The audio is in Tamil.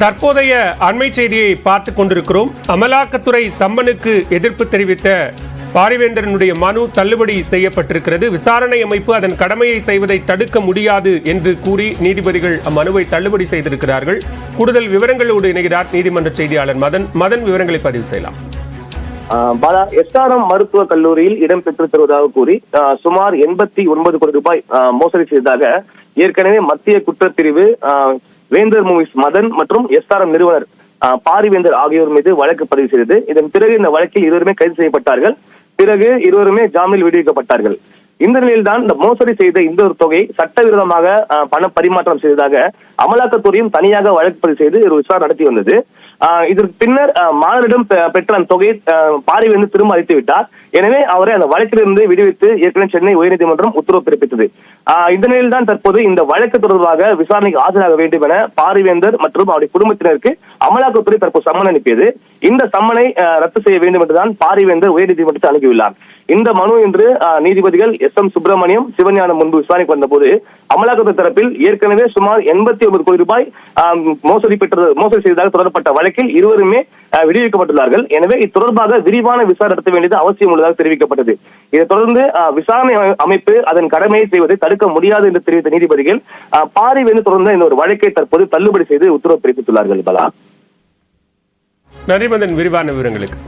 தற்போதைய அண்மை செய்தியை பார்த்து கொண்டிருக்கிறோம். அமலாக்கத்துறை சம்மனுக்கு எதிர்ப்பு தெரிவித்த பாரிவேந்தரனுடைய மனு தள்ளுபடி செய்யப்பட்டிருக்கிறது. விசாரணை அமைப்பு அதன் கடமையை செய்வதை தடுக்க முடியாது என்று கூறி நீதிபதிகள் அம்மனுவை தள்ளுபடி செய்திருக்கிறார்கள். கூடுதல் விவரங்களோடு இணைகிறார் நீதிமன்ற செய்தியாளர் மதன். மதன் விவரங்களை பதிவு செய்யலாம். ஆஹ் பாலா எஸ்ஆர்எம் மருத்துவக் கல்லூரியில் இடம்பெற்று தருவதாக கூறி சுமார் எண்பத்தி ஒன்பது கோடி ரூபாய் மோசடி செய்ததாக ஏற்கனவே மத்திய குற்றப்பிரிவு ஆஹ் வேந்தர் மூவிஸ் மதன் மற்றும் எஸ்ஆர்எம் நிறுவனர் பாரிவேந்தர் ஆகியோர் மீது வழக்கு பதிவு செய்தது. இதன் பிறகு இந்த வழக்கில் இருவருமே கைது செய்யப்பட்டார்கள். பிறகு இருவருமே ஜாமீனில் விடுவிக்கப்பட்டார்கள். இந்த நிலையில்தான் இந்த மோசடி செய்த இந்த ஒரு தொகை சட்டவிரோதமாக பண பரிமாற்றம் செய்ததாக அமலாக்கத்துறையும் தனியாக வழக்கு பதிவு செய்து ஒரு விசாரணை நடத்தி வந்தது. இதற்கு பின்னர் மாணவரிடம் பெற்ற அந்த தொகையை ஆஹ், திரும்ப அளித்து விட்டார். எனவே அவரை அந்த வழக்கிலிருந்து விடுவித்து ஏற்கனவே சென்னை உயர்நீதிமன்றம் உத்தரவு பிறப்பித்தது. ஆஹ், நிலையில் தான் தற்போது இந்த வழக்கு தொடர்பாக விசாரணைக்கு ஆஜராக வேண்டும் என பாரிவேந்தர் மற்றும் அவருடைய குடும்பத்தினருக்கு அமலாக்கத்துறை தற்போது சம்மன் அனுப்பியது. இந்த சம்மனை ரத்து செய்ய வேண்டும் என்றுதான் பாரிவேந்தர் உயர்நீதிமன்றத்தை அணுகியுள்ளார். இந்த மனு இன்று ஆஹ், நீதிபதிகள் எஸ் எம் சுப்பிரமணியம் சிவஞானம் முன்பு விசாரணைக்கு வந்தபோது அமலாக்கத்துறை தரப்பில் ஏற்கனவே சுமார் எண்பத்தி ஒன்பது கோடி ரூபாய் மோசடி பெற்றது மோசடி செய்ததாக தொடரப்பட்ட வழக்கில் இருவருமே விடுவிக்கப்பட்டுள்ளார்கள். எனவே இது தொடர்பாக விரிவான விசாரணை நடத்த வேண்டியது அவசியம் உள்ளதாக தெரிவிக்கப்பட்டது. இதை தொடர்ந்து விசாரணை அமைப்பு அதன் கடமையை செய்வதை தடுக்க முடியாது என்று தெரிவித்த நீதிபதிகள் பாரிவேந்து தொடர்ந்த இந்த ஒரு வழக்கை தற்போது தள்ளுபடி செய்து உத்தரவு பிறப்பித்துள்ளார்கள் பலா. நன்றி மதன் விரிவான விவரங்களுக்கு